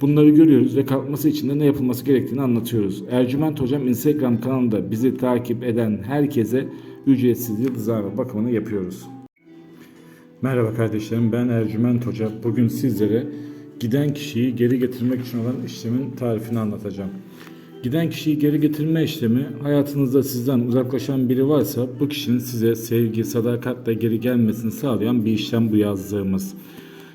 bunları görüyoruz ve kalkması için de ne yapılması gerektiğini anlatıyoruz. Ercüment Hocam Instagram kanalında bizi takip eden herkese ücretsiz yıldızlama bakımını yapıyoruz. Merhaba kardeşlerim ben Ercüment Hoca. Bugün sizlere giden kişiyi geri getirmek için olan işlemin tarifini anlatacağım. Giden kişiyi geri getirme işlemi hayatınızda sizden uzaklaşan biri varsa bu kişinin size sevgi, sadakatle geri gelmesini sağlayan bir işlem bu yazdığımız.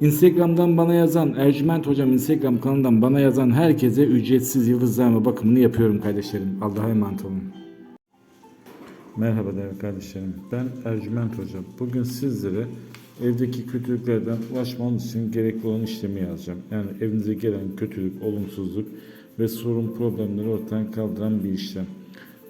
Instagram'dan bana yazan, Ercüment Hocam Instagram kanalından bana yazan herkese ücretsiz yıldızlama bakımını yapıyorum kardeşlerim. Allah'a emanet olun. Merhaba değerli kardeşlerim. Ben Ercüment Hocam. Bugün sizlere evdeki kötülüklerden ulaşmanız için gerekli olan işlemi yazacağım. Yani evinize gelen kötülük, olumsuzluk ve sorun problemleri ortadan kaldıran bir işlem.